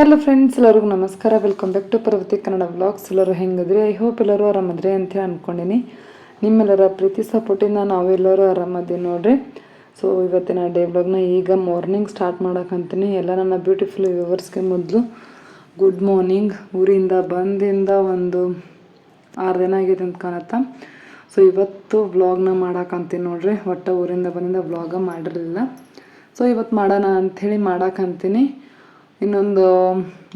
Hello friends ಎಲ್ಲರಿಗೂ ನಮಸ್ಕಾರ. Welcome back to Parvathi Kannada vlogs ಎಲ್ಲರೂ ಹೆಂಗಿದ್ರಿ? ಐ ಹೋಪ್ ಎಲ್ಲರೂ ಆರಾಮದ್ರಿ ಅಂತ ಅಂದ್ಕೊಂಡಿನಿ ನಿಮ್ಮೆಲ್ಲರ ಪ್ರೀತಿ ಸಪೋರ್ಟಿಂದ ನಾವೆಲ್ಲರೂ ಆರಾಮದೀವಿ ನೋಡ್ರಿ. ಸೊ ಇವತ್ತಿನ ಡೇ ವ್ಲಾಗ್ನ ಈಗ ಮಾರ್ನಿಂಗ್ ಸ್ಟಾರ್ಟ್ ಮಾಡೋಕಂತೀನಿ ಎಲ್ಲ ನನ್ನ ಬ್ಯೂಟಿಫುಲ್ ವ್ಯೂವರ್ಸ್ಗೆ ಮೊದಲು ಗುಡ್ ಮಾರ್ನಿಂಗ್ ಊರಿಂದ ಬಂದಿಂದ ಒಂದು ಆರು ದಿನ ಆಗಿದೆ ಅಂತ ಕಾಣತ್ತ. ಸೊ ಇವತ್ತು ವ್ಲಾಗ್ನ ಮಾಡೋಕ್ಕಂತೀನಿ ನೋಡ್ರಿ. ಒಟ್ಟು ಊರಿಂದ ಬಂದಿಂದ ವ್ಲಾಗ ಮಾಡಿರಲಿಲ್ಲ. ಸೊ ಇವತ್ತು ಮಾಡೋಣ ಅಂಥೇಳಿ ಮಾಡಾಕಂತೀನಿ ಇನ್ನೊಂದು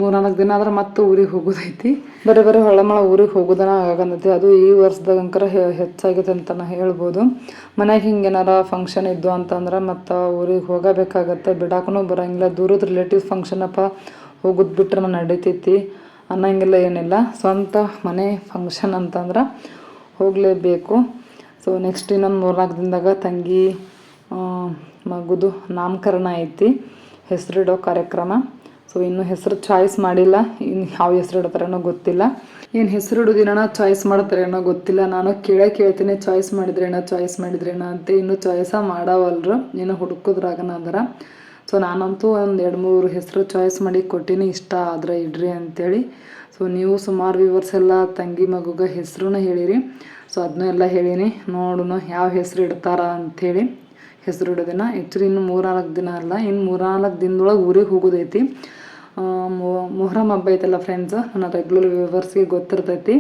ಮೂರ್ನಾಲ್ಕು ದಿನ ಆದ್ರೆ ಮತ್ತೆ ಊರಿಗೆ ಹೋಗೋದೈತಿ. ಬೇರೆ ಬರೀ ಹೊಳಮಳ ಊರಿಗೆ ಹೋಗೋದನ ಆಗಂತೈತಿ. ಅದು ಈ ವರ್ಷದಾಗಂಕರ ಹೆಚ್ಚಾಗಿದೆ ಅಂತ ನಾ ಹೇಳ್ಬೋದು. ಮನೆಯಾಗ ಹಿಂಗೆ ಏನಾರ ಫಂಕ್ಷನ್ ಇದ್ದು ಅಂತಂದ್ರೆ ಮತ್ತು ಊರಿಗೆ ಹೋಗಬೇಕಾಗತ್ತೆ. ಬಿಡಾಕೂ ಬರೋಂಗಿಲ್ಲ. ದೂರದ ರಿಲೇಟಿವ್ಸ್ ಫಂಕ್ಷನಪ್ಪ ಹೋಗೋದು ಬಿಟ್ರೆ ನಡೀತೈತಿ. ಅನ್ನಂಗಿಲ್ಲ ಏನಿಲ್ಲ. ಸ್ವಂತ ಮನೆ ಫಂಕ್ಷನ್ ಅಂತಂದ್ರೆ ಹೋಗಲೇಬೇಕು. ಸೊ ನೆಕ್ಸ್ಟ್ ಇನ್ನೊಂದು ಮೂರ್ನಾಲ್ಕು ದಿನದಾಗ ತಂಗಿ ಮಗುದು ನಾಮಕರಣ ಐತಿ. ಹೆಸರಿಡೋ ಕಾರ್ಯಕ್ರಮ. ಸೊ ಇನ್ನು ಹೆಸರು ಚಾಯ್ಸ್ ಮಾಡಿಲ್ಲ. ಇನ್ನು ಯಾವ ಹೆಸರು ಇಡ್ತಾರೇನೋ ಗೊತ್ತಿಲ್ಲ. ಏನು ಹೆಸರು ಇಡೋದಿನ ಚಾಯ್ಸ್ ಮಾಡ್ತಾರೇನೋ ಗೊತ್ತಿಲ್ಲ. ನಾನು ಕೇಳೇ ಕೇಳ್ತೀನಿ ಚಾಯ್ಸ್ ಮಾಡಿದ್ರೇನೋ ಚಾಯ್ಸ್ ಮಾಡಿದ್ರೇನೋ ಅಂತ. ಇನ್ನು ಚಾಯ್ಸ ಮಾಡವಲ್ರು. ಇನ್ನು ಹುಡುಕುದ್ರಾಗನ ಅದರ ಸೊ ನಾನಂತೂ ಒಂದು ಎರಡು ಮೂರು ಹೆಸರು ಚಾಯ್ಸ್ ಮಾಡಿ ಕೊಟ್ಟಿನಿ. ಇಷ್ಟ ಆದ್ರೆ ಇಡ್ರಿ ಅಂತೇಳಿ. ಸೊ ನೀವು ಸುಮಾರು ವ್ಯೂವರ್ಸ್ ಎಲ್ಲ ತಂಗಿ ಮಗುಗ ಹೆಸರುನ ಹೇಳಿರಿ. ಸೊ ಅದನ್ನೂ ಎಲ್ಲ ಹೇಳೀನಿ. ನೋಡೋಣ ಯಾವ ಹೆಸರು ಇಡ್ತಾರ ಅಂಥೇಳಿ ಹೆಸರು ಇಡೋದಿನ ಆ್ಯಕ್ಚುಲಿ ಇನ್ನು ಮೂರ್ನಾಲ್ಕು ದಿನ ಅಲ್ಲ. ಇನ್ನು ಮೂರ್ನಾಲ್ಕು ದಿನದೊಳಗೆ ಊರಿಗೆ ಹೋಗೋದೈತಿ. ಮೊಹರಂ ಹಬ್ಬ ಐತಲ್ಲ ಫ್ರೆಂಡ್ಸ್ ನನ್ನ ರೆಗ್ಯುಲರ್ ವ್ಯೂವರ್ಸ್ಗೆ ಗೊತ್ತಿರ್ತೈತಿ.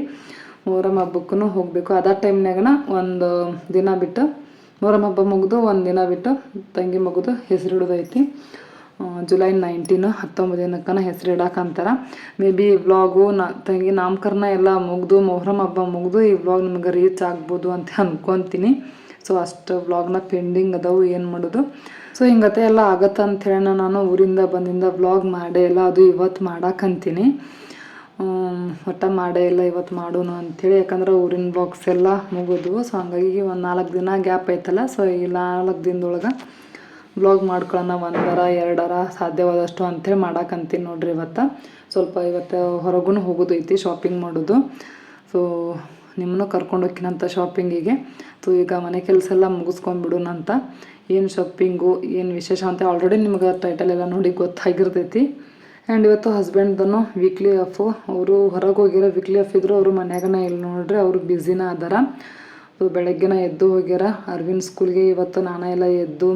ಮೊಹರಂ ಹಬ್ಬಕ್ಕೂ ಹೋಗಬೇಕು. ಅದ ಟೈಮ್ನಾಗನ ಒಂದು ದಿನ ಬಿಟ್ಟು, ಮೊಹರಂ ಹಬ್ಬ ಮುಗಿದು ಒಂದು ದಿನ ಬಿಟ್ಟು ತಂಗಿ ಮಗುದು ಹೆಸರಿಡೋದೈತಿ. ಜುಲೈ ನೈನ್ಟೀನು ಹತ್ತೊಂಬತ್ತು ದಿನಕ್ಕನ ಹೆಸರು ಅಂತಾರೆ. ಮೇ ಬಿ ವ್ಲಾಗು ನ, ತಂಗಿ ನಾಮಕರಣ ಎಲ್ಲ ಮುಗಿದು, ಮೊಹರಂ ಹಬ್ಬ ಮುಗಿದು ಈ ವ್ಲಾಗ್ ನಿಮ್ಗೆ ರೀಚ್ ಆಗ್ಬೋದು ಅಂತ ಅನ್ಕೊತೀನಿ. ಸೊ ಅಷ್ಟು ವ್ಲಾಗ್ನ ಪೆಂಡಿಂಗ್ ಅದಾವು, ಏನು ಮಾಡೋದು. ಸೊ ಹಿಂಗತೆ ಎಲ್ಲ ಆಗತ್ತೆ ಅಂಥೇಳಿ ನಾನು ಊರಿಂದ ಬಂದಿಂದ ವ್ಲಾಗ್ ಮಾಡೇ ಇಲ್ಲ, ಅದು ಇವತ್ತು ಮಾಡಾಕಂತೀನಿ ಒಟ್ಟ ಮಾಡೇ ಇಲ್ಲ ಇವತ್ತು ಮಾಡೋಣ ಅಂಥೇಳಿ ಯಾಕಂದ್ರೆ ಊರಿನ ಬ್ಲಾಗ್ಸ್ ಎಲ್ಲ ಮುಗಿದ್ವು. ಸೊ ಹಂಗಾಗಿ ಒಂದು ನಾಲ್ಕು ದಿನ ಗ್ಯಾಪ್ ಐತಲ್ಲ. ಸೊ ಈ ನಾಲ್ಕು ದಿನದೊಳಗೆ ಬ್ಲಾಗ್ ಮಾಡ್ಕೊಳ್ಳೋಣ ಒಂದರ, ಎರಡರ ಸಾಧ್ಯವಾದಷ್ಟು ಅಂಥೇಳಿ ಮಾಡಾಕಂತೀನಿ ನೋಡ್ರಿ ಇವತ್ತು. ಸ್ವಲ್ಪ ಇವತ್ತು ಹೊರಗೂ ಹೋಗೋದೈತಿ ಶಾಪಿಂಗ್ ಮಾಡೋದು. ಸೊ ನಿಮ್ಮನ್ನು ಕರ್ಕೊಂಡು ಹೋಗ್ತೀನಂತ ಶಾಪಿಂಗಿಗೆ ಸೊ ಈಗ ಮನೆ ಕೆಲಸ ಎಲ್ಲ ಮುಗಿಸ್ಕೊಂಡ್ಬಿಡೋಣ ಅಂತ ಏನು ಶಾಪಿಂಗು ಏನು ವಿಶೇಷ ಅಂತ ಆಲ್ರೆಡಿ ನಿಮ್ಗೆ ಟೈಟಲ್ ಎಲ್ಲ ನೋಡಿ ಗೊತ್ತಾಗಿರ್ತೈತಿ. ಆ್ಯಂಡ್ ಇವತ್ತು ಹಸ್ಬೆಂಡ್ದನು ವೀಕ್ಲಿ ಆಫು ಅವರು ಹೊರಗೆ ಹೋಗಿರೋ ವೀಕ್ಲಿ ಆಫ್ ಇದ್ರು ಅವರು ಮನ್ಯಾಗನ ಇಲ್ಲಿ ನೋಡ್ರಿ, ಅವರು ಬ್ಯುಸಿನ ಅದಾರ. ಸೊ ಬೆಳಗ್ಗೆನ ಎದ್ದು ಹೋಗ್ಯಾರ. ಅರವಿಂದ್ ಸ್ಕೂಲ್ಗೆ ಇವತ್ತು ನಾನು ಎಲ್ಲ ಎದ್ದು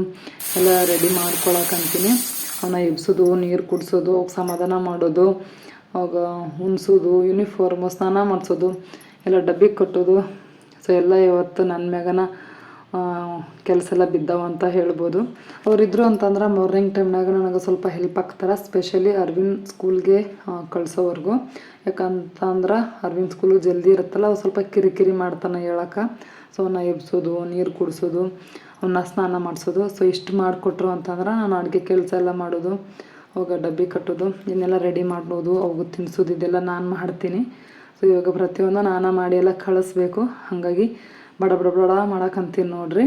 ಎಲ್ಲ ರೆಡಿ ಮಾಡ್ಕೊಳಕಂತೀನಿ ಅವನ್ನ ಎಬ್ಸೋದು ನೀರು ಕುಡಿಸೋದು ಸಮಾಧಾನ ಮಾಡೋದು, ಅವಾಗ ಉಣಿಸೋದು ಯೂನಿಫಾರ್ಮು ಸ್ನಾನ ಮಾಡಿಸೋದು. ಎಲ್ಲ ಡಬ್ಬಿಗೆ ಕಟ್ಟೋದು. ಸೊ ಎಲ್ಲ ಇವತ್ತು ನನ್ನ ಮ್ಯಾಗನ ಕೆಲಸ ಎಲ್ಲ ಬಿದ್ದಾವ ಅಂತ ಹೇಳ್ಬೋದು. ಅವರಿದ್ರು ಅಂತಂದ್ರೆ ಮಾರ್ನಿಂಗ್ ಟೈಮ್ನಾಗ ನನಗೆ ಸ್ವಲ್ಪ ಹೆಲ್ಪ್ ಆಗ್ತಾರೆ ಸ್ಪೆಷಲಿ ಅರವಿಂದ್ ಸ್ಕೂಲ್ಗೆ ಕಳಿಸೋವರೆಗೂ. ಯಾಕಂತಂದ್ರೆ ಅರವಿಂದ್ ಸ್ಕೂಲು ಜಲ್ದಿ ಇರುತ್ತಲ್ಲ, ಅವ್ರು ಸ್ವಲ್ಪ ಕಿರಿಕಿರಿ ಮಾಡ್ತಾನೆ ಹೇಳಕ್ಕೆ ಸೊ ಅವನ್ನ ಎಬ್ಸೋದು, ನೀರು ಕುಡಿಸೋದು ಅವನ್ನ ಸ್ನಾನ ಮಾಡಿಸೋದು. ಸೊ ಇಷ್ಟು ಮಾಡಿಕೊಟ್ರು ಅಂತಂದ್ರೆ ನಾನು ಅಡುಗೆ ಕೆಲಸ ಎಲ್ಲ ಮಾಡೋದು ಅವಾಗ ಡಬ್ಬಿ ಕಟ್ಟೋದು, ಇನ್ನೆಲ್ಲ ರೆಡಿ ಮಾಡೋದು ಅವಾಗ ತಿನ್ಸೋದು, ಇದೆಲ್ಲ ನಾನು ಮಾಡ್ತೀನಿ. ಸೊ ಇವಾಗ ಪ್ರತಿಯೊಂದು ನಾನು ಮಾಡಿ ಎಲ್ಲ ಕಳಿಸ್ಬೇಕು. ಹಾಗಾಗಿ ಬಡ ಬಡ ಬಡ ಮಾಡಕ್ಕಂತೀನಿ ನೋಡ್ರಿ.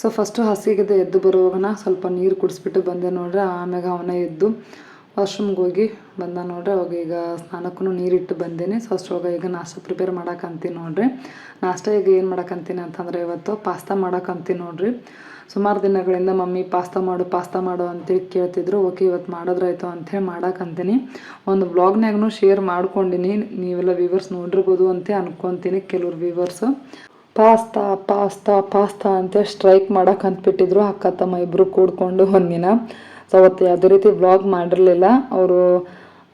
ಸೊ ಫಸ್ಟು ಹಸಿಗೆದ್ದು ಎದ್ದು ಬರುವಾಗನ ಸ್ವಲ್ಪ ನೀರು ಕುಡಿಸ್ಬಿಟ್ಟು ಬಂದೆ ನೋಡ್ರಿ. ಆಮ್ಯಾಗ ಅವನ ಎದ್ದು ವಾಶ್ರೂಮ್ಗೆ ಹೋಗಿ ಬಂದ ನೋಡ್ರಿ. ಅವಾಗ ಈಗ ಸ್ನಾನಕ್ಕೂ ನೀರಿಟ್ಟು ಬಂದೇನೆ. ಸೊ ಅಷ್ಟೊಳಗೆ ಈಗ ನಾಷ್ಟ ಪ್ರಿಪೇರ್ ಮಾಡಕ್ಕಂತೀನಿ ನೋಡ್ರಿ. ನಾಷ್ಟ ಈಗ ಏನು ಮಾಡಕ್ಕಂತೀನಿ ಅಂತಂದ್ರೆ ಇವತ್ತು ಪಾಸ್ತಾ ಮಾಡಕ್ಕಂತೀನಿ ನೋಡ್ರಿ. ಸುಮಾರು ದಿನಗಳಿಂದ ಮಮ್ಮಿ ಪಾಸ್ತಾ ಮಾಡು ಪಾಸ್ತಾ ಮಾಡು ಅಂತೇಳಿ ಕೇಳ್ತಿದ್ರು. ಓಕೆ ಇವತ್ತು ಮಾಡೋದ್ರಾಯ್ತು ಅಂತೇಳಿ ಮಾಡಕ್ಕಂತೀನಿ ಒಂದು ಬ್ಲಾಗ್ನಾಗೂ ಶೇರ್ ಮಾಡ್ಕೊಂಡಿನಿ. ನೀವೆಲ್ಲ ವ್ಯೂವರ್ಸ್ ನೋಡಿರ್ಬೋದು ಅಂತ ಅನ್ಕೊತೀನಿ ಕೆಲವ್ರು ವ್ಯೂವರ್ಸು ಪಾಸ್ತಾ ಪಾಸ್ತಾ ಪಾಸ್ತಾ ಅಂತ ಸ್ಟ್ರೈಕ್ ಮಾಡಕ್ಕೆ ಬಿಟ್ಟಿದ್ರು ಅಕ್ಕ, ತಮ್ಮ ಇಬ್ಬರು ಕೂಡ್ಕೊಂಡು ಒಂದಿನ. ಸೊ ಅವತ್ತು ಯಾವುದೇ ರೀತಿ ವ್ಲಾಗ್ ಮಾಡಿರಲಿಲ್ಲ. ಅವರು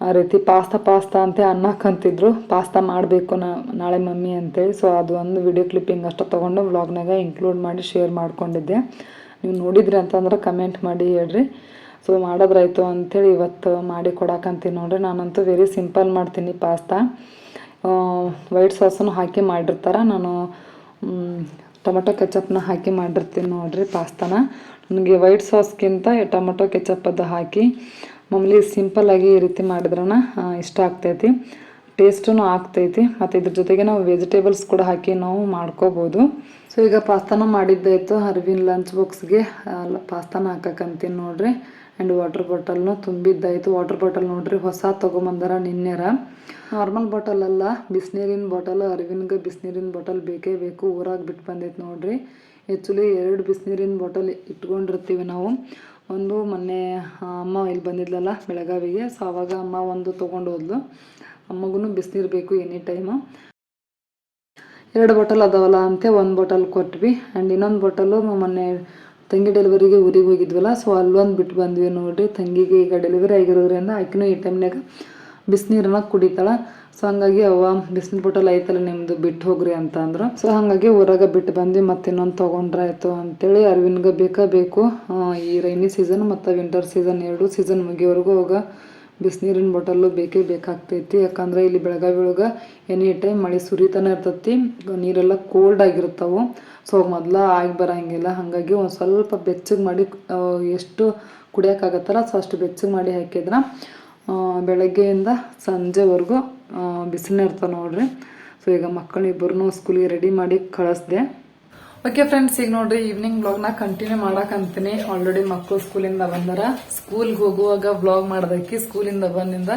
ಆ ರೀತಿ ಪಾಸ್ತಾ ಪಾಸ್ತಾ ಅಂತ ಅನ್ನಕ್ಕಂತಿದ್ರು ಪಾಸ್ತಾ ಮಾಡಬೇಕು ನಾ, ನಾಳೆ ಮಮ್ಮಿ ಅಂತೇಳಿ ಸೊ ಅದು ಒಂದು ವಿಡಿಯೋ ಕ್ಲಿಪ್ಪಿಂಗ್ ಅಷ್ಟು ತೊಗೊಂಡು ವ್ಲಾಗ್ನಾಗ ಇನ್ಕ್ಲೂಡ್ ಮಾಡಿ ಶೇರ್ ಮಾಡ್ಕೊಂಡಿದ್ದೆ. ನೀವು ನೋಡಿದ್ರಿ ಅಂತಂದ್ರೆ ಕಮೆಂಟ್ ಮಾಡಿ ಹೇಳ್ರಿ. ಸೊ ಮಾಡೋದ್ರಾಯ್ತು ಅಂಥೇಳಿ ಇವತ್ತು ಮಾಡಿ ಕೊಡಕ್ಕಂತೀನಿ ನೋಡ್ರಿ. ನಾನಂತೂ ವೆರಿ ಸಿಂಪಲ್ ಮಾಡ್ತೀನಿ ಪಾಸ್ತಾ. ವೈಟ್ ಸಾಸನ್ನು ಹಾಕಿ ಮಾಡಿರ್ತಾರೆ. ನಾನು ಟೊಮೆಟೊ ಕೆಚಪ್ನ ಹಾಕಿ ಮಾಡಿರ್ತೀನಿ ನೋಡ್ರಿ ಪಾಸ್ತಾನ. ನನಗೆ ವೈಟ್ ಸಾಸ್ಗಿಂತ ಟೊಮೆಟೊ ಕೆಚಪ್ ಅದು ಹಾಕಿ ಮಾಮೂಲಿ ಸಿಂಪಲ್ಲಾಗಿ ಈ ರೀತಿ ಮಾಡಿದ್ರನ ಇಷ್ಟ ಆಗ್ತೈತಿ. ಟೇಸ್ಟೂ ಆಗ್ತೈತಿ. ಮತ್ತು ಇದ್ರ ಜೊತೆಗೆ ನಾವು ವೆಜಿಟೇಬಲ್ಸ್ ಕೂಡ ಹಾಕಿ ನಾವು ಮಾಡ್ಕೋಬೋದು. ಸೊ ಈಗ ಪಾಸ್ತಾನ ಮಾಡಿದ್ದಾಯಿತು. ಅರ್ವಿನ ಲಂಚ್ ಬಾಕ್ಸ್ಗೆ ಪಾಸ್ತಾನ ಹಾಕಕ್ಕಂತೀನಿ ನೋಡ್ರಿ. ಆ್ಯಂಡ್ ವಾಟರ್ ಬಾಟಲ್ನು ತುಂಬಿದ್ದಾಯಿತು. ವಾಟರ್ ಬಾಟಲ್ ನೋಡ್ರಿ, ಹೊಸ ತೊಗೊಂಬಂದಾರ ನಿನ್ನೆರ. ನಾರ್ಮಲ್ ಅಲ್ಲ, ಬಿಸಿನೀರಿನ ಬಾಟಲ್ ಅರವಿನ್ಗೆ ಬಿಸಿನೀರಿನ ಬಾಟಲ್ ಬೇಕೇ ಬೇಕು. ಊರಾಗಿ ಬಿಟ್ಟು ಬಂದೈತೆ ನೋಡ್ರಿ. ಆ್ಯಕ್ಚುಲಿ ಎರಡು ಬಿಸಿನೀರಿನ ಬಾಟಲ್ ಇಟ್ಕೊಂಡಿರ್ತೀವಿ ನಾವು. ಒಂದು ಮೊನ್ನೆ ಅಮ್ಮ ಇಲ್ಲಿ ಬಂದಿದ್ಲಲ್ಲ ಬೆಳಗಾವಿಗೆ. ಸೊ ಅವಾಗ ಅಮ್ಮ ಒಂದು ತೊಗೊಂಡು ಹೋದ್ಲು. ಅಮ್ಮಗೂ ಬಿಸಿನೀರು ಬೇಕು ಎನಿ ಟೈಮು. ಎರಡು ಬಾಟಲ್ ಅದಾವಲ್ಲ ಅಂತೆ, ಒಂದು ಬಾಟಲ್ ಕೊಟ್ವಿ. ಆ್ಯಂಡ್ ಇನ್ನೊಂದು ಬಾಟಲು ಮೊನ್ನೆ ತಂಗಿ ಡೆಲಿವರಿಗೆ ಊರಿಗೆ ಹೋಗಿದ್ವಲ್ಲ. ಸೊ ಅಲ್ಲೊಂದು ಬಿಟ್ಟು ಬಂದ್ವಿ ನೋಡಿರಿ ತಂಗಿಗೆ ಈಗ ಡೆಲಿವರಿ ಆಗಿರೋದ್ರಿಂದ, ಆಕಿನೂ ಈ ಟೈಮ್ನಾಗ ಬಿಸಿನೀರನ್ನ ಕುಡಿತಾಳೆ. ಸೊ ಹಂಗಾಗಿ ಅವ್ವ ಬಿಸಿನೀರು ಬಾಟಲ್ ಐತಲ್ಲ ನಿಮ್ಮದು ಬಿಟ್ಟು ಹೋಗ್ರಿ ಅಂತ ಅಂದ್ರು. ಸೊ ಹಾಗಾಗಿ ಊರಾಗ ಬಿಟ್ಟು ಬಂದ್ವಿ, ಮತ್ತೆ ಇನ್ನೊಂದು ಆಯಿತು ಅಂತೇಳಿ ಅರವಿಂದ್ಗೆ ಬೇಕಾ ಬೇಕು. ಈ ರೈನಿ ಸೀಸನ್ ಮತ್ತು ವಿಂಟರ್ ಸೀಸನ್ ಎರಡು ಸೀಸನ್ ಮುಗಿಯೋವರೆಗೂ ಅವಾಗ ಬಿಸಿನೀರಿನ ಬಾಟಲ್ಲು ಬೇಕೇ ಬೇಕಾಗ್ತೈತಿ. ಯಾಕಂದ್ರೆ ಇಲ್ಲಿ ಬೆಳಗಾವಿ ಒಳಗೆ ಎನಿ ಟೈಮ್ ಮಳೆ ಸುರಿತಾನೆ ಇರ್ತೈತಿ, ನೀರೆಲ್ಲ ಕೋಲ್ಡ್ ಆಗಿರ್ತಾವೆ ಸೊ ಮೊದಲ ಆಗಿ ಬರೋಂಗಿಲ್ಲ. ಹಾಗಾಗಿ ಒಂದು ಸ್ವಲ್ಪ ಬೆಚ್ಚಗೆ ಮಾಡಿ ಎಷ್ಟು ಕುಡಿಯೋಕ್ಕಾಗತ್ತಲ್ಲ ಸೊ ಅಷ್ಟು ಬೆಚ್ಚಗೆ ಮಾಡಿ ಹಾಕಿದ್ರೆ. ಬೆಳಗ್ಗೆಯಿಂದ ಸಂಜೆವರೆಗೂ ಬಿಸಿಲು ಇರ್ತಾವೆ ನೋಡ್ರಿ. ಸೊ ಈಗ ಮಕ್ಕಳಿಬ್ಬರನ್ನೂ ಸ್ಕೂಲಿಗೆ ರೆಡಿ ಮಾಡಿ ಕಳಿಸ್ದೆ. ಓಕೆ ಫ್ರೆಂಡ್ಸ್ ಈಗ ನೋಡ್ರಿ ಈವ್ನಿಂಗ್ ವ್ಲಾಗ್ನ ಕಂಟಿನ್ಯೂ ಮಾಡಕಂತೀನಿ ಆಲ್ರೆಡಿ ಮಕ್ಕಳು ಸ್ಕೂಲಿಂದ ಬಂದಾರ. ಸ್ಕೂಲ್ಗೆ ಹೋಗುವಾಗ ಬ್ಲಾಗ್ ಮಾಡೋದಕ್ಕೆ ಸ್ಕೂಲಿಂದ ಬಂದಿಂದ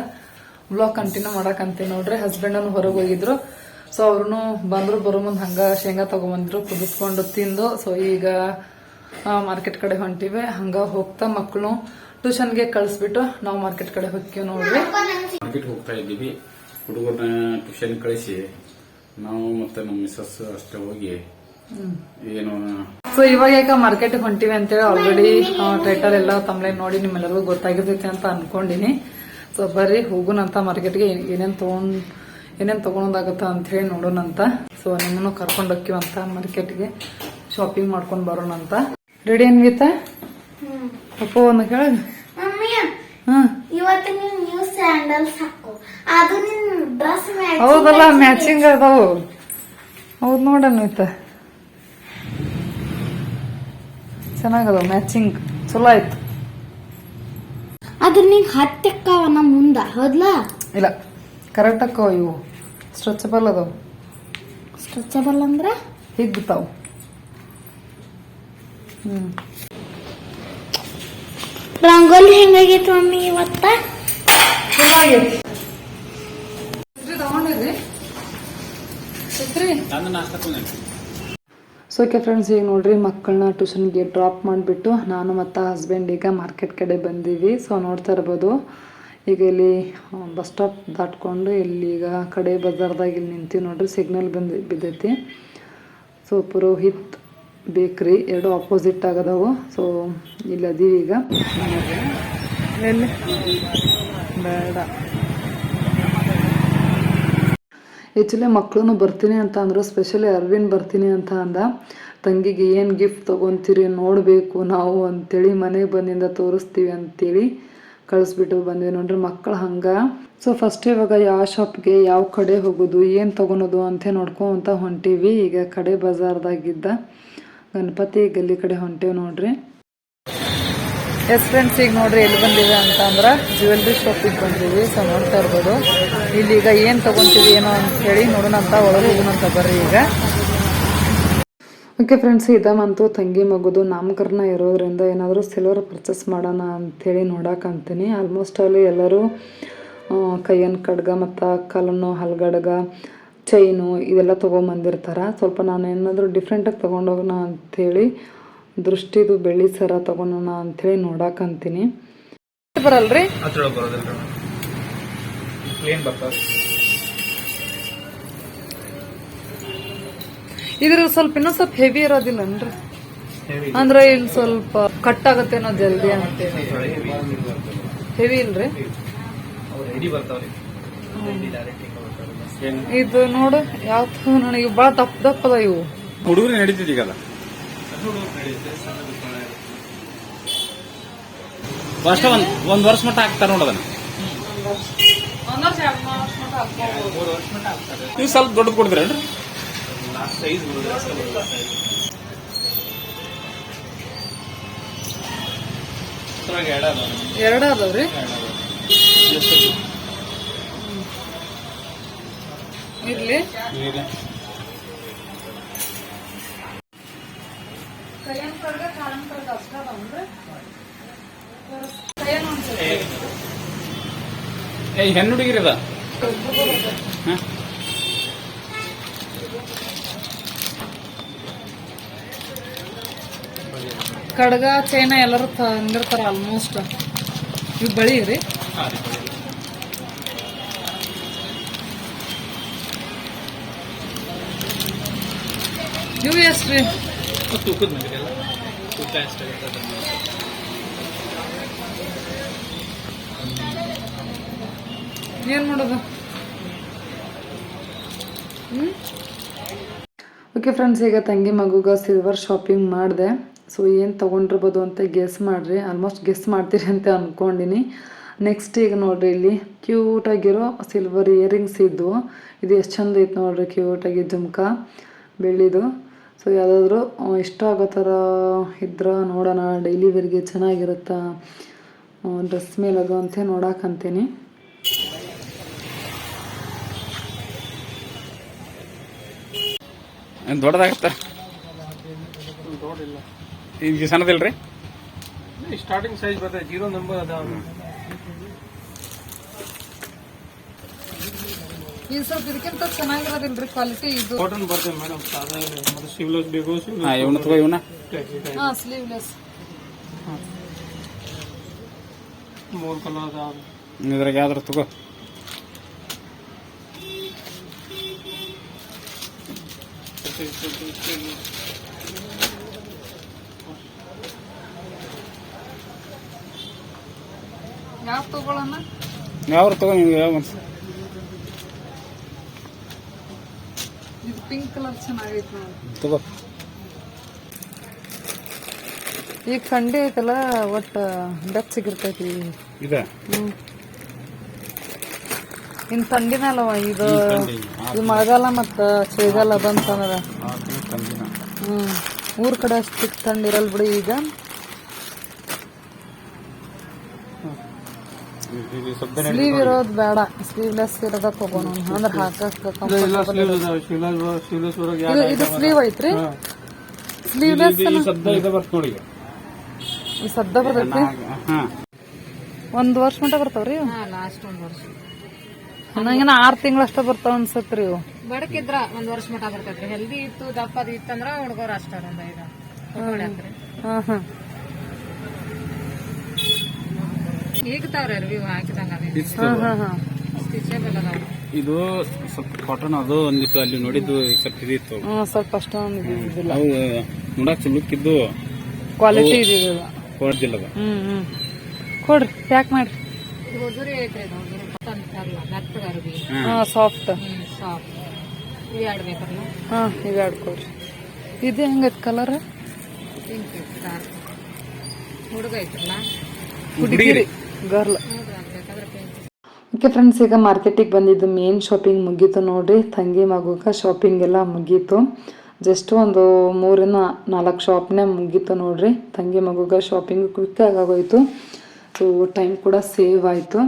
ಬ್ಲಾಗ್ ಕಂಟಿನ್ಯೂ ಮಾಡಕಂತೀನಿ ನೋಡ್ರಿ. ಹಸ್ಬೆಂಡನ್ನು ಹೊರಗೆ ಹೋಗಿದ್ರು. ಸೊ ಅವ್ರು ಬಂದ್ರು, ಬರೋ ಮುಂದೆ ಹಂಗೆ ಶೇಂಗಾ ತಗೊಂಬಂದ್ರು, ಕುದಿಸ್ಕೊಂಡು ತಿಂದು. ಸೊ ಈಗ ಮಾರ್ಕೆಟ್ ಕಡೆ ಹೊಂಟಿವೆ. ಹಂಗ ಹೋಗ್ತಾ ಮಕ್ಕಳು ಟ್ಯೂಷನ್ಗೆ ಕಳಿಸ್ಬಿಟ್ಟು ನಾವು ಮಾರ್ಕೆಟ್ ಕಡೆ ಹೋಗ್ತೀವಿ ನೋಡ್ರಿ. ಮಾರ್ಕೆಟ್ ಹೋಗ್ತಾ ಇದ್ದೀವಿ. ಹುಡುಗನ ಟ್ಯೂಷನ್ ಕಳಿಸಿ ನಾವು ಮತ್ತೆ ನಮ್ಮ ಮಿಸಸ್ ಅಷ್ಟೇ ಹೋಗಿ ಏನು ಸೊ ಇವಾಗ ಯಾಕ ಮಾರ್ಕೆಟ್ ಹೊಂಟಿವಿ ಅಂತೇಳಿ ಆಲ್ರೆಡಿ ಟೈಟಲ್ ಎಲ್ಲ ತಮ್ಲೆ ನೋಡಿ ನಿಮ್ಮೆಲ್ಲರಿಗೂ ಗೊತ್ತಾಗಿರ್ತೈತಿ ಅಂತ ಅನ್ಕೊಂಡಿನಿ. ಸೊ ಬರ್ರಿ ಹೋಗುನಂತ ಮಾರ್ಕೆಟ್ಗೆ ಏನೇನ್ ತಗೊಂಡ್ ಏನೇನ್ ತಗೊಳೋದಾಗತ್ತ ಅಂತ ಹೇಳಿ ನೋಡೋಣಂತ ಸೊ ನಿಮ್ಮನ್ನು ಕರ್ಕೊಂಡು ಹೋಗ್ತೀವಂತ ಮಾರ್ಕೆಟ್ಗೆ ಶಾಪಿಂಗ್ ಮಾಡ್ಕೊಂಡ್ ಬರೋಣಂತ ರೆಡಿ ಏನ್ ಗೀತಾ ಅಪ್ಪ ಒಂದು ಹೇಳ ಇವತ್ತು ನೀನು ನ್ಯೂ ಸ್ಯಾಂಡಲ್ಸ್ ಹಾಕು. ಅದು ನಿನ್ ಡ್ರೆಸ್ ಹೌದಲ್ಲ ಮ್ಯಾಚಿಂಗ್ ಅದಾವು. ಹೌದ್ ನೋಡಣ ಇತ್ತ ಚೆನ್ನಾಗದ ಮ್ಯಾಚಿಂಗ್ ಚಲೋ ಆಯ್ತು. ಅದ್ರ ನೀವು ಹತ್ತಕ್ಕವ ನಮ್ಮ ಮುಂದ ಹೌದ್ಲ? ಇಲ್ಲ ಕರೆಕ್ಟ್ ಅಕ್ಕವ ಇವು. ಸ್ಟ್ರೆಚಬಲ್ ಅದಾವ. ಸ್ಟ್ರೆಚಬಲ್ ಅಂದ್ರೆ? ಹಿಗ್ತಾವ. ಹ್ಮ್. ರಂಗೋಲಿ ಹೆಂಗಾಗಿತ್ತು ಮಮ್ಮಿ ಇವತ್ತ? ಸೊ ಓಕೆ ಫ್ರೆಂಡ್ಸ್ ಈಗ ನೋಡ್ರಿ ಮಕ್ಕಳನ್ನ ಟ್ಯೂಷನ್ಗೆ ಡ್ರಾಪ್ ಮಾಡಿಬಿಟ್ಟು ನಾನು ಮತ್ತು ಹಸ್ಬೆಂಡ್ ಈಗ ಮಾರ್ಕೆಟ್ ಕಡೆ ಬಂದೀವಿ. ಸೊ ನೋಡ್ತಾ ಇರ್ಬೋದು. ಈಗ ಇಲ್ಲಿ ಬಸ್ ಸ್ಟಾಪ್ ದಾಟ್ಕೊಂಡು ಇಲ್ಲಿ ಈಗ ಕಡೆ ಬಜಾರ್ದಾಗ ಇಲ್ಲಿ ನಿಂತೀವಿ ನೋಡ್ರಿ ಸಿಗ್ನಲ್ ಬಂದು ಬಿದ್ದೈತಿ. ಸೊ ಪುರೋಹಿತ್ ಬೇಕ್ರಿ ಎರಡು ಅಪೋಸಿಟ್ ಆಗದವು. ಸೊ ಇಲ್ಲಿ ಅದೀವಿ ಈಗ. ಬೇಡ. ಆ್ಯಕ್ಚುಲಿ ಮಕ್ಕಳು ಬರ್ತೀನಿ ಅಂತ ಅಂದರು ಸ್ಪೆಷಲಿ ಅರವಿಂದ್ ಬರ್ತೀನಿ ಅಂತ ಅಂದ. ತಂಗಿಗೆ ಏನು ಗಿಫ್ಟ್ ತೊಗೊತೀರಿ ನೋಡಬೇಕು ನಾವು ಅಂತೇಳಿ ಮನೆಗೆ ಬಂದಿಂದ ತೋರಿಸ್ತೀವಿ ಅಂತೇಳಿ ಕಳಿಸ್ಬಿಟ್ಟು ಬಂದ್ವಿ. ನೋಡ್ರಿ ಮಕ್ಕಳು ಹಂಗೆ. ಸೊ ಫಸ್ಟ್ ಇವಾಗ ಯಾವ ಶಾಪ್ಗೆ ಯಾವ ಕಡೆ ಹೋಗೋದು ಏನು ತೊಗೊಳೋದು ಅಂತ ನೋಡ್ಕೊಂತ ಹೊಂಟೀವಿ. ಈಗ ಕಡೆ ಬಜಾರ್ದಾಗಿದ್ದ ಗಣಪತಿ ಗಲ್ಲಿ ಕಡೆ ಹೊಂಟೇವ್ ನೋಡ್ರಿ. ಎಸ್ ಫ್ರೆಂಡ್ಸ್ ಈಗ ನೋಡ್ರಿ ಎಲ್ಲಿ ಬಂದಿದೆ ಅಂತ ಅಂದ್ರೆ ಜ್ಯುವೆಲ್ರಿ ಶಾಪಿಗೆ ಬಂದಿವಿ ಸೊ ನೋಡ್ತಾ ಇರ್ಬೋದು. ಇಲ್ಲಿ ಈಗ ಏನು ತಗೊಂತೀವಿ, ಏನೋ ಅಂತ ಹೇಳಿ ನೋಡೋಣಂತ ಒಳಗೆ ಹೋಗೋಣಂತ ಬರ್ರಿ ಈಗ. ಓಕೆ ಫ್ರೆಂಡ್ಸ್ ಇದಂತೂ ತಂಗಿ ಮಗುದು ನಾಮಕರಣ ಇರೋದ್ರಿಂದ ಏನಾದರೂ ಸಿಲ್ವರ್ ಪರ್ಚೇಸ್ ಮಾಡೋಣ ಅಂಥೇಳಿ ನೋಡೋಕಂತೀನಿ ಆಲ್ಮೋಸ್ಟ್ ಅಲ್ಲಿ ಎಲ್ಲರೂ ಕೈಯನ್ ಕಡ್ಗ ಮತ್ತು ಕಲ್ಲನ್ನು ಹಲ್ಗಡ್ಗ ಚೈನು ಇವೆಲ್ಲ ತೊಗೊಂಬಂದಿರ್ತಾರೆ. ಸ್ವಲ್ಪ ನಾನು ಏನಾದರೂ ಡಿಫ್ರೆಂಟಾಗಿ ತೊಗೊಂಡೋಗೋಣ ಅಂಥೇಳಿ ದೃಷ್ಟಿದು ಬೆಳ್ಳಿ ಸರ ತೊಗೊಳೋಣ ಅಂಥೇಳಿ ನೋಡಕ್ಕಂತೀನಿ ಬರಲ್ರಿ? ಇದ್ರ ಸ್ವಲ್ಪ ಇನ್ನೂ ಸ್ವಲ್ಪ ಹೆವಿ ಇರೋದಿಲ್ಲನ್ರಿ ಅಂದ್ರೆ ಇಲ್ಲಿ ಸ್ವಲ್ಪ ಕಟ್ ಆಗತ್ತೇನೋ ಜಲ್ದಿ ಅಂತ. ಹೆವಿ ಇಲ್ರಿ? ಇದು ನೋಡು ಯಾವ ನನಗೆ ಬಹಳ ದಪ್ಪ ದಪ್ಪ ಅದ ಇವು. ಹುಡುಗರು ನಡೀತಿದೀಗಲ್ಲ ಅಷ್ಟ ಒಂದ್ ಒಂದ್ ವರ್ಷ ಮಟ್ಟ ಹಾಕ್ತಾರ ನೋಡದನ್ನ ನೀವು ಸ್ವಲ್ಪ ದೊಡ್ಡದು ಕೊಡ್ತೀರೇನ್ರಿ ಎರಡ ಅದಾವ್ರಿ ಇರ್ಲಿ. ಏ. ಹೆಣ್ಣು ಹುಡುಗಿರಿ ಅದ ಹ? ಕಡ್ಗ ಚೈನ ಎಲ್ಲರೂ ತಂದಿರ್ತಾರ ಆಲ್ಮೋಸ್ಟ್ ಇವು ಬಳಿ ರೀ ಇವು ರೀ ತೂಕದ ಮೇಲೆ ತೂಕ ಎಷ್ಟಾಗುತ್ತೆ ಏನು ಮಾಡೋದು? ಓಕೆ ಫ್ರೆಂಡ್ಸ್ ಈಗ ತಂಗಿ ಮಗುಗ ಸಿಲ್ವರ್ ಶಾಪಿಂಗ್ ಮಾಡಿದೆ. ಸೊ ಏನು ತೊಗೊಂಡಿರ್ಬೋದು ಅಂತ ಗೆಸ್ ಮಾಡಿರಿ. ಆಲ್ಮೋಸ್ಟ್ ಗೆಸ್ ಮಾಡ್ತೀರಿ ಅಂತ ಅಂದ್ಕೊಂಡಿನಿ ನೆಕ್ಸ್ಟ್ ಈಗ ನೋಡಿರಿ ಇಲ್ಲಿ ಕ್ಯೂಟಾಗಿರೋ ಸಿಲ್ವರ್ ಇಯರಿಂಗ್ಸ್ ಇದ್ವು ಇದು ಎಷ್ಟು ಚಂದ ಐತೆ ನೋಡಿರಿ ಕ್ಯೂಟಾಗಿ ಜುಮ್ಕ ಬೆಳ್ಳಿದು. ಸೊ ಯಾವುದಾದ್ರೂ ಇಷ್ಟ ಆಗೋ ಥರ ಇದ್ರೆ ನೋಡೋಣ. ಡೈಲಿ ವೇರ್ಗೆ ಚೆನ್ನಾಗಿರುತ್ತಾ? ಡ್ರೆಸ್ ಮೇಲೆ ಅದು ಅಂತ ನೋಡಕ್ಕಂತೀನಿ ದೊಡ್ಡದಾಗತ್ತ? ಇಲ್ಲ ಈಗ ಸಣ್ಣದಿಲ್ರಿ? ಸ್ಟಾರ್ಟಿಂಗ್ ಸೈಜ್ ಬರ್ತದೆ. ಜೀರೋ ನಂಬರ್ ಅದ. ಇದು ಸ್ವಲ್ಪ ಇದಕ್ಕಿಂತ ಚೆನ್ನಾಗಿರೋದಿಲ್ರಿ ಕ್ವಾಲಿಟಿ ಇದು? ಕಾಟನ್ ಬರ್ತದೆ ಮೇಡಮ್ ಸಾದಾ ಮತ್ತೆ ಸಿವ್ಲೆಸ್ ಬೇಕು ಹಾ ಇವನ್ನ ತಗೋ ಇವನ್ನ. ಹಾ ಸ್ಲೀವ್ಲೆಸ್ ಮೂರು ಕಲರ್ ಇದ್ರಾಗ ಯಾವ್ದಾರು ತಗೋ. ಯಾವ ತಗೊಳ್ಳೋಣ ಯಾವ್ದು ತಗೋ ನಿಮ್ಗೆ ಯಾವ ಇದು ಪಿಂಕ್ ಕಲರ್ ಚೆನ್ನಾಗೈತೆ ನೋಡಿ. ತಗೋ. ಈಗ ಸಂಡೇ ಐತಲ್ಲ ಒಟ್ಟು ಬೆಚ್ಚಗಿರ್ತೈತಿ ಇದೆ? ಇನ್ ಥಂಡಿನಲ್ಲವ ಇದು ಇದು ಮಳೆಗಾಲ ಮತ್ತ ಚಳಿಗಾಲ ಬಂತಂದ್ರ ಹ್ಞೂ ಹ್ಮ್. ಊರ್ ಕಡೆ ಅಷ್ಟು ಥಂಡಿ ಇರಲ್ಲ ಬಿಡಿ ಈಗ ಇದು ಸ್ವಲ್ಪ ಸ್ಲೀವ್ ಇರೋದು ಬೇಡ. ಸ್ಲೀವ್ಲೆಸ್ ಇರೋದ ತಗೋಣ ಅಂದ್ರ ಹಾಕಕ್ ಇಲ್ಲ comfortable ಸ್ಲೀವ್ ಇದು ಐತ್ರಿ? ಸ್ಲೀವ್ಲೆಸ್ ಸದ್ದ ಇದು ಬರ್ತ ಈ ಸದ್ದ ಬರ್ತೈತಿ? ಹಾ. ಒಂದ್ ವರ್ಷ ಮಟ ಬರ್ತಾವ್ರಿ ಲಾಸ್ಟ್ ಒಂದ್ ವರ್ಷ. ನಂಗೇನ ಆರ್ ತಿಂಗಳಷ್ಟ ಬರ್ತಾವ ಅನ್ಸತ್ರಿ ಇವು. ಬಡಕಿದ್ರ ಒಂದ್ ವರ್ಷ ಮಟ ಬರ್ತೈತ್ರಿ. ಹೆಲ್ದಿ ಇತ್ತು ದಪ್ಪದ ಇತ್ತಂದ್ರ ಹುಡುಗರು ಅಷ್ಟ ಒಂದ್ ಐದ. ಹಾ ಹಾ. ಈಗ್ತಾವ್ರಿ ಹಾಕಿದಂಗ ಇದು ಸ್ವಲ್ಪ ಕಾಟನ್ ಅದು ಒಂದಿತ್ತು ಅಲ್ಲಿ ನೋಡಿದ್ದು ಸ್ವಲ್ಪ ಇದಿತ್ತು ಸ್ವಲ್ಪ ಅಷ್ಟೊಂದು ಇದಿಲ್ಲ ಅವು ನೋಡಕ್ ಚಲುಕ್ಕಿದ್ದು ಕ್ವಾಲಿಟಿ ಇದಿಲ್ಲ ಕೊಡ್ದಿಲ್ಲ ಹ್ಮ್ ಹ್ಮ್. ಕೊಡ್ರಿ ಪ್ಯಾಕ್ ಮಾಡ್ರಿ. ಸಾಫ್ಟ್ ಹಾ ಈಗ ಎರಡು ಕೊಡ್ರಿ. ಇದು ಹೆಂಗೈತೆ ಕಲರ್ ಹುಡುಗ ಐತ್ರಲ್ಲ? ಹುಡುಗಿರಿ. ಗರ್ಲ್. ಓಕೆ ಫ್ರೆಂಡ್ಸ್ ಈಗ ಮಾರ್ಕೆಟಿಗೆ ಬಂದಿದ್ದು ಮೇನ್ ಶಾಪಿಂಗ್ ಮುಗೀತು ನೋಡ್ರಿ. ತಂಗಿ ಮಗುಗೆ ಶಾಪಿಂಗ್ ಎಲ್ಲ ಮುಗೀತು. ಜಸ್ಟ್ ಒಂದು ಮೂರಿನ ನಾಲ್ಕು ಶಾಪ್ನೇ ಮುಗೀತು ನೋಡ್ರಿ. ತಂಗಿ ಮಗುಗೆ ಶಾಪಿಂಗ್ ಕ್ವಿಕ್ ಆಗೋಯ್ತು. ಸೊ ಟೈಮ್ ಕೂಡ ಸೇವ್ ಆಯಿತು.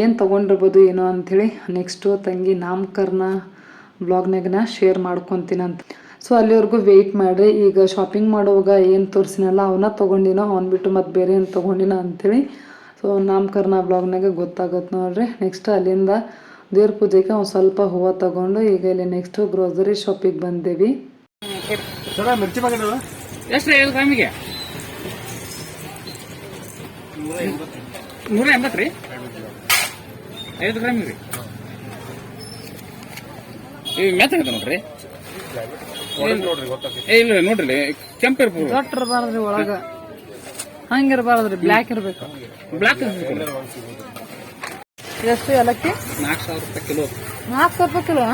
ಏನು ತೊಗೊಂಡಿರ್ಬೋದು, ಏನೋ ಅಂಥೇಳಿ ನೆಕ್ಸ್ಟು ತಂಗಿ ನಾಮಕರಣ ಬ್ಲಾಗ್ನಾಗನ ಶೇರ್ ಮಾಡ್ಕೊತೀನಂತ ಸೊ ಅಲ್ಲಿವರೆಗೂ ವೆಯ್ಟ್ ಮಾಡಿರಿ. ಈಗ ಶಾಪಿಂಗ್ ಮಾಡುವಾಗ ಏನು ತೋರಿಸಿನಲ್ಲ ಅವನ್ನ ತೊಗೊಂಡಿನೋ, ಅವ್ನು ಬಿಟ್ಟು ಮತ್ತು ಬೇರೆ ಏನು ತೊಗೊಂಡಿನ ಅಂಥೇಳಿ ಸೊ ನಾಮಕರಣ ಬ್ಲಾಗ್ನಾಗೆ ಗೊತ್ತಾಗುತ್ತೆ ನೋಡ್ರಿ. ನೆಕ್ಸ್ಟ್ ಅಲ್ಲಿಂದ ದೇವ್ರ ಪೂಜೆಗೆ ಒಂದು ಸ್ವಲ್ಪ ಹೂವು ತಗೊಂಡು ಈಗ ಇಲ್ಲಿ ನೆಕ್ಸ್ಟ್ ಗ್ರೋಸರಿ ಶಾಪಿಗೆ ಬಂದೇವಿ. ನೂರ ಎಂಬತ್ತು ರೀ ಈಗ ನೋಡ್ರಿ. ನೋಡ್ರಿ ಗೊತ್ತಾಗ್ತದೆ ಏ ಇಲ್ಲ ನೋಡ್ರಿ ಕೆಂಪು ಇರ್ಬೋದು. ದೊಡ್ಡ ಇರಬಾರ್ದ್ರಿ ಒಳಗ. ಹಂಗಿರಬಾರ್ದ್ರಿ ಬ್ಲ್ಯಾಕ್ ಇರಬೇಕು. ಬ್ಲಾಕ್ ಎಷ್ಟು ಏಲಕ್ಕಿ? ನಾಲ್ಕು ಸಾವಿರ ರೂಪಾಯಿ ಕಿಲೋ. ನಾಲ್ಕು ಸಾವಿರ ರೂಪಾಯಿ ಕಿಲೋ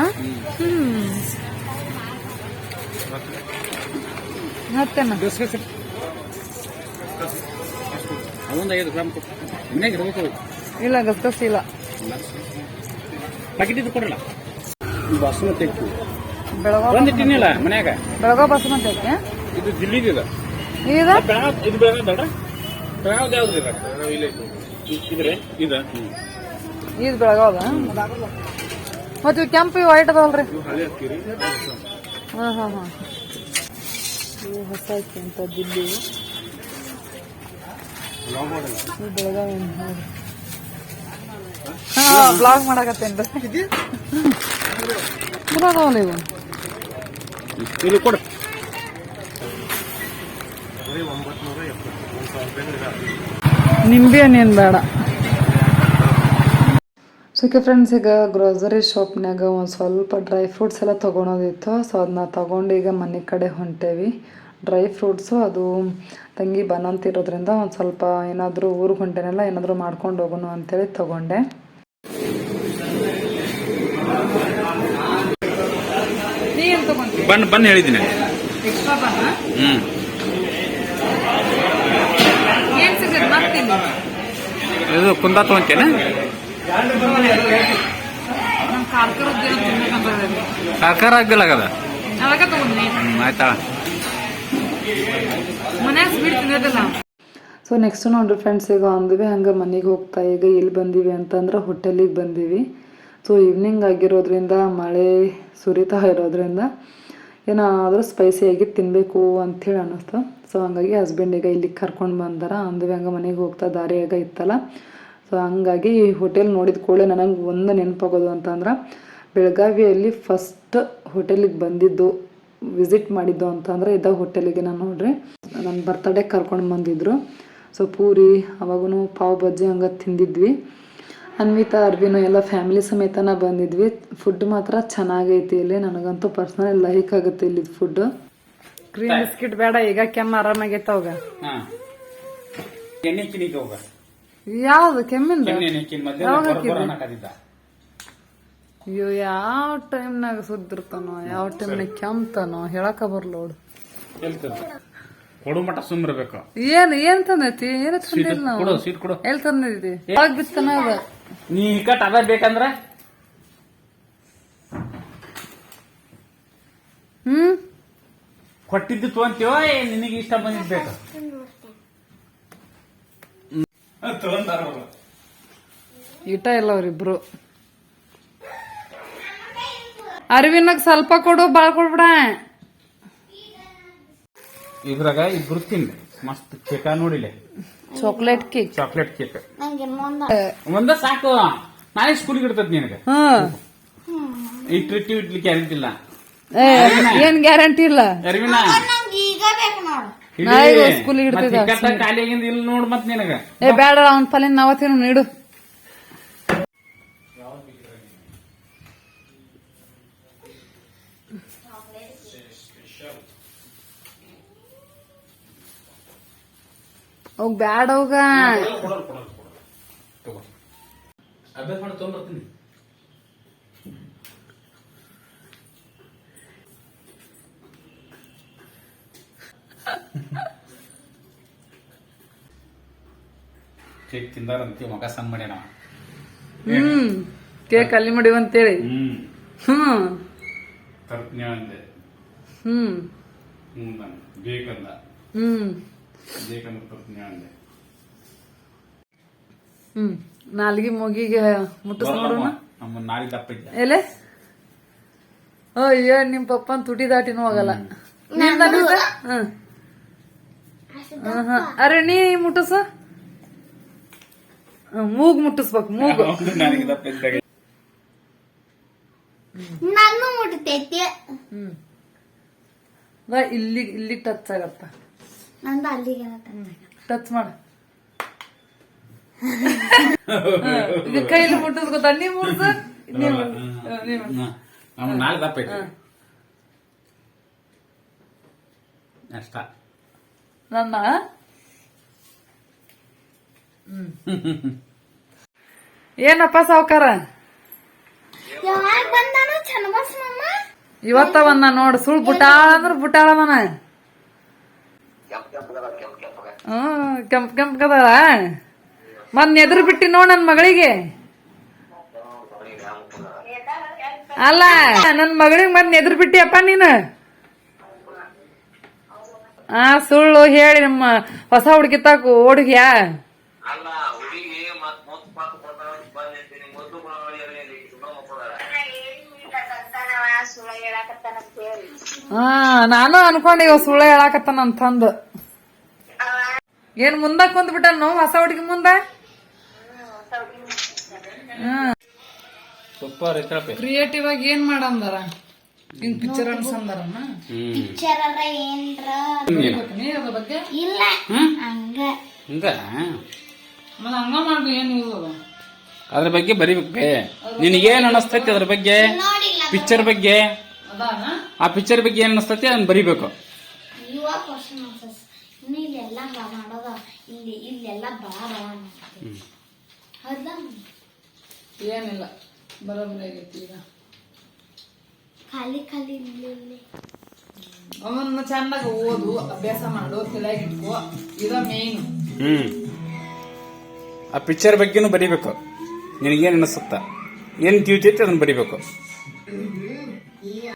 ಹ್ಮ್. ಮತ್ತೇನ ಅದೊಂದು ಐದು ಗ್ರಾಮ್ ಮನ್ಯಾಗ ಇರ್ಬೇಕು ಇಲ್ಲ ಗಸಗಸಿ ಇಲ್ಲ. ಪ್ಯಾಕೆಟ್ ಇದು ಕೊಡಲ್ಲ ಬಾಸುಮತಿ ಬೆಳಗಾವ್ ತಿನ್ನಿಲ್ಲ ಮನ್ಯಾಗ? ಬೆಳಗಾವ್ ಬಾಸುಮತಿ ಐತೆ ಇದು ದಿಲ್ಲಿದು ಇದು? ಇದು ಬೆಳಗಾವ್ ದೊಡ್ಡ ಬೆಳಗಾವ್ದು ಯಾವ್ದು ಇದೆ ಇದ್ರೆ ಇದು. ಇದು ಬೆಳಗಾವದ? ಮತ್ತೆ ಇವು ಕೆಂಪು ಇವು ವೈಟ್ ಅದಾವಲ್ರಿ? ಹಳೆ ಅಕ್ಕಿ ರೀ. ಹಾ ಹಾ ಹಾ. ಇವು ಹೊಸ ಬೆಳಗಾವಿ ಹಾ ಬ್ಲಾಗ್ ಮಾಡಕತ್ತೇನ್ರಿ ಅದಾವಲ್ಲ ಇವು. ಇದು ಕೊಡು. ಬರೀ ಸಾವಿರ ರೂಪಾಯಿ ನಿಂಬೆ ಹಣ್ಣೇನು ಬೇಡ. ಸೊ ಓಕೆ ಫ್ರೆಂಡ್ಸ್ ಈಗ ಗ್ರೋಸರಿ ಶಾಪ್ನಾಗ ಒಂದು ಸ್ವಲ್ಪ ಡ್ರೈ ಫ್ರೂಟ್ಸ್ ಎಲ್ಲ ತೊಗೊಳೋದಿತ್ತು ಸೊ ಅದನ್ನ ತೊಗೊಂಡು ಈಗ ಮನೆ ಕಡೆ ಹೊಂಟೇವಿ. ಡ್ರೈ ಫ್ರೂಟ್ಸು ಅದು ತಂಗಿ ಬನಂತಿರೋದ್ರಿಂದ ಒಂದು ಸ್ವಲ್ಪ ಏನಾದರೂ ಊರಿಗೆ ಹೊಂಟೇನೆಲ್ಲ ಏನಾದರೂ ಮಾಡ್ಕೊಂಡು ಹೋಗೋಣ ಅಂತೇಳಿ ತೊಗೊಂಡು. ಬನ್ ಬನ್ ಹೇಳಿದ್ದೀನಿ ಎಕ್ಸ್ಟ್ರಾ ಬನ್ನ ಹ್ಮ್ ಏನು ಸಿಗುತ್ತೆ ಮಾಡ್ತೀನಿ ಇದು ಕುಂದ ತಗೊಂತೇನೆ ಆಗಿಲ್ಲ ಸರ್ಕಾರ ಆಗ್ದಿಲ್ಲ ಆಗದ? ಆಯ್ತಾ? ಆಯ್ತಾಳ ಸೊ ನೆಕ್ಸ್ಟ್ ನೋಡ್ರಿ ಫ್ರೆಂಡ್ಸ್ ಈಗ ಅಂದ್ವಿ ಹಂಗೆ ಮನೆಗೆ ಹೋಗ್ತಾ ಈಗ ಇಲ್ಲಿ ಬಂದೀವಿ ಅಂತಂದ್ರೆ ಹೋಟೆಲಿಗೆ ಬಂದೀವಿ. ಸೊ ಈವ್ನಿಂಗ್ ಆಗಿರೋದ್ರಿಂದ ಮಳೆ ಸುರಿತಾ ಇರೋದ್ರಿಂದ ಏನಾದರೂ ಸ್ಪೈಸಿಯಾಗಿ ತಿನ್ನಬೇಕು ಅಂಥೇಳಿ ಅನ್ನಿಸ್ತು. ಸೊ ಹಂಗಾಗಿ ಹಸ್ಬೆಂಡ್ ಈಗ ಇಲ್ಲಿಗೆ ಕರ್ಕೊಂಡು ಬಂದಾರ. ಅಂದ್ವಿ, ಹಂಗೆ ಮನೆಗೆ ಹೋಗ್ತಾ ದಾರಿಯಾಗ ಇತ್ತಲ್ಲ. ಸೊ ಹಂಗಾಗಿ ಈ ಹೋಟೆಲ್ ನೋಡಿದ ಕೂಡಲೇ ನನಗೆ ಒಂದು ನೆನಪಾಗೋದು ಅಂತಂದ್ರೆ, ಬೆಳಗಾವಿಯಲ್ಲಿ ಫಸ್ಟ್ ಹೋಟೆಲಿಗೆ ಬಂದಿದ್ದು ವಿಸಿಟ್ ಮಾಡಿದ್ದು ಅಂತಂದ್ರೆ ಇದ್ದ ಹೋಟೆಲಿಗೆ ನಾನು ನೋಡ್ರಿ. ನನ್ನ ಬರ್ತಡೇ ಕರ್ಕೊಂಡು ಬಂದಿದ್ರು. ಸೊ ಪೂರಿ ಅವಾಗೂ ಪಾವ್ ಬಜ್ಜಿ ಹಂಗೆ ತಿಂದಿದ್ವಿ. ಅನ್ವಿತಾ, ಅರ್ವಿನು ಎಲ್ಲ ಫ್ಯಾಮಿಲಿ ಸಮೇತನ ಬಂದಿದ್ವಿ. ಫುಡ್ ಮಾತ್ರ ಚೆನ್ನಾಗೈತಿ ಇಲ್ಲಿ. ನನಗಂತೂ ಪರ್ಸ್ನಲಿ ಲೈಕ್ ಆಗುತ್ತೆ ಇಲ್ಲಿ ಫುಡ್ ಕ್ರೀಮ್ ಬಿಸ್ಕಿಟ್ ಬೇಡ ಈಗ ಕೆಮ್ಮ ಆರಾಮಾಗೈತ ಅವಾಗ ಹಾ. ಎಣ್ಣೆ ಕಿನಿಗೆ ಹೋಗ. ಯಾವ್ದು ಕೆಮ್ಮಿಂದ? ಎಣ್ಣೆ ಕಿನ್ ಮೊದ್ಲು ಯಾವಾಗ ಹಾಕಿದ್ರಿ? ಅಯ್ಯೋ ಯಾವ ಟೈಮ್ನಾಗ ಸುದ್ದಿರ್ತಾನೋ ಯಾವ ಟೈಮ್ನಾಗ ಕೆಮ್ತಾನೋ ಹೇಳಕ ಬರ್ಲೋಡು ಎಲ್ತದ ಕೊಡು ಮಟ ಸುಮ್ಮಿರ್ಬೇಕು ಏನ್ ಏನ್ ತಂದೈತಿ? ಏನು ಸ್ವೀಟ್ ತಂದಿಲ್ಲ ನಾವು? ಕೊಡು ಸ್ವೀಟ್ ಕೊಡು. ಎಲ್ಲಿ ತಂದಿದ್ದಿ? ಯಾವಾಗ ಬಿತ್ತನ ಅದ ನೀ ಕಟ್ ಅದ ಬೇಕಂದ್ರ? ಹ್ಮ್? ಕೊಟ್ಟಿದ್ದು ತಗೊಂತೀವೋ? ನಿನಗೆ ಇಷ್ಟ ಬಂದಿದ್ ಬೇಕು? ಇಟ ಇಲ್ಲ ಅವ್ರಿಬ್ರು. ಅರಿವಿನಾಗ ಸ್ವಲ್ಪ ಕೊಡು ಬಾಳ್ ಕೊಡ್ಬಿಡ ಇದ್ರಾಗ ಇಬ್ರು ತಿನ್ನಿ ಮಸ್ತ್ ಕೇಕ ನೋಡಿಲ್ಲ ಚಾಕ್ಲೇಟ್ ಕೇಕ್ ಚಾಕ್ಲೇಟ್ ಕೇಕ್ ಒಂದ ಸಾಕು. ನಾಳೆ ಸ್ಕೂಲ್ಗೆ ಇಡ್ತದ ನಿನಗೆ. ಹ್ಮ್. ಇಟ್ಟಿಟ್ಟು ಇಡ್ಲಿಕ್ಕೆ ಯಾರಿದ್ದಿಲ್ಲ. ಏ, ಏನ್ ಗ್ಯಾರಂಟಿ ಇಲ್ಲ. ನಾಳೆಗೆ ಮತ್ ನಿನಗ. ಏ ಬೇಡ ಅವ್ನ ಫಲಿನ ನಾವತ್ತೇನು ನೀಡು ಹೋಗ್ ಬ್ಯಾಡ ಅಭ್ಯಾಸ ಮಾಡಿ ತೊಗೊಂಬರ್ತೀನಿ ಕೇಕ್ ತಿಂದಾರಂತೆ ಮಗ ಸಣ್ಣ ಮಾಡ್ಯಾನ. ಹ್ಮ್ ಕೇಕ್ ಅಲ್ಲಿ ಮಾಡಿವ ಅಂತೇಳಿ ಹ್ಮ್. ಹ್ಮ್. ತರ್ತೀನಿ ಅಂದೆ. ಹ್ಮ್. ಹ್ಮ್ ನಾನು ಬೇಕಂದ ಹ್ಮ್. ಬೇಕಂದ್ರೆ ತರ್ತೀನಿ ಅಂದೆ. ಹ್ಮ್. ನಾಲ್ಗಿ ಮೂಗಿಗೆ ಮುಟ್ಟಿಸ್ ನೋಡೋಣ. ನಮ್ಮ ನಾಲ್ಗೆ ದಪ್ಪ ಇದ್ದ. ಎಲೆ? ಅಯ್ಯೋ ನಿಮ್ ಪಪ್ಪನ್ ತುಟಿ ದಾಟಿನೂ ಹೋಗಲ್ಲ? ಹ್ಮ್. ಆಹಾ. ಅರೆ ನೀ ಮುಟ್ಟಸ. ಮೂಗ್ ಮುಟ್ಟಿಸ್ಬೇಕು ಮೂಗು. ನನಗೆ ದಪ್ಪ ಇದ್ದಾಗ ನನ್ನ ಮುಟ್ತೈತಿ ಹ್ಮ್. ಬಾ ಇಲ್ಲಿ ಇಲ್ಲಿ ಟಚ್ ಆಗತ್ತ. ನಂದ ಅಲ್ಲಿಗೆ ಟಚ್ ಮಾಡ. ಇದು ಕೈಲಿ ಮುಟ್ಟಿಸ್ ಗೊತ್ತಾ? ನೀ ಮುಟ್ಸ. ನೀ ಮುಟ್ಸ್. ಹಾ, ನೀ ನಾಳೆ ದಪ್ಪ ಅಷ್ಟ. ನನ್ನ ಏನಪ್ಪ ಸಾವುಕಾರ? ಇವತ್ತ ಬಂದ ನೋಡ್ ಸುಳ್ ಬುಟಾಳ ಅಂದ್ರ ಬುಟಾಳದನ ಹ್ಮ್ ಕೆಂಪ್ ಕೆಂಪ್ ಕದಾರ ಮೊನ್ನೆ ಎದುರು ಬಿಟ್ಟಿ ನೋಡ್ ನನ್ ಮಗಳಿಗೆ. ಅಲ್ಲ ನನ್ ಮಗಳಿಗೆ ಮೊನ್ನೆ ಎದುರು ಬಿಟ್ಟಿಯಪ್ಪ ನೀನು. ಆ ಸುಳ್ಳು ಹೇಳಿ ನಮ್ಮ ಹೊಸ ಹುಡುಗಿ ತಾಕು ಹುಡುಗಿಯಾ? ಅಲ್ಲ ಹುಡುಗಿ ಮತ್ ಮುತ್ ಮೊದ್ಲು ಹಾ ನಾನು ಅನ್ಕೊಂಡೆ ಇವ ಸುಳ್ಳ ಹೇಳಾಕತ್ತಾನ ಅಂತಂದು. ಏನ್ ಮುಂದ ಕುಂದ್ಬಿಟ್ಟನು ಹೊಸ ಹುಡುಗಿ ಮುಂದ? ಸೂಪರ್ ಐತಳಪ್ಪ ಕ್ರಿಯೇಟಿವ್ ಆಗಿ ಏನ್ ಮಾಡಂದಾರ ಹಿಂಗ್ ಪಿಕ್ಚರ್ ಅನ್ಸಂದಾರಮ್ಮ ಹ್ಮ್. ಪಿಕ್ಚರ್ ಅರ ಏನ್ರ? ಏನು? ನೀ ಅದ್ರ ಬಗ್ಗೆ? ಇಲ್ಲ. ಹ್ಮ್? ಹಂಗ. ಹಿಂಗ? ಮತ್ತೆ ಹಂಗ ಮಾಡ್ರಿ ಏನ್ ಅದ್ರ ಬಗ್ಗೆ ಬರಿಬೇಕು. ನಿನಗೇನು ಅನಿಸ್ತೈತಿ ಅನಸ್ತೈತಿ ಅದ್ರ ಬಗ್ಗೆ? ನೋಡಿಲ್ಲ ಪಿಕ್ಚರ್ ಬಗ್ಗೆ? ಅದಾನ? ಆ ಪಿಕ್ಚರ್ ಬಗ್ಗೆ ಏನ್ ಅನಸ್ತೈತಿ ಅದನ್ನ ಬರಿಬೇಕು. ಏನಿಲ್ಲ. ಆನ್ಸರ್ಸ್ ಇನ್ನು ಇಲ್ಲೆಲ್ಲ ಬಾ ಮಾಡೋದ ಇಲ್ಲಿ ಇಲ್ಲೆಲ್ಲ ಬಾ ಬಾ ಹೌದಾ ಏನಿಲ್ಲ ಬರೋಬ್ಬರಿ ಆಗೈತಿ ಈಗ ಖಾಲಿ ಖಾಲಿ ಇಲ್ಲಿ ಅವನ್ನ ಚಂದಾಗ ಓದು ಅಭ್ಯಾಸ ಮಾಡು ತಲೆಯಾಗ ಇಟ್ಕೋ. ಇದ ಮೇನ್ ಹ್ಮ್. ಆ ಪಿಕ್ಚರ್ ಬಗ್ಗೆನೂ ಬರಿಬೇಕು. ನಿನಗೇನ್ ಅನಿಸುತ್ತ? ಏನು ತಿಳಿತೈತಿ ಅದನ್ನ ಬರಿಬೇಕು.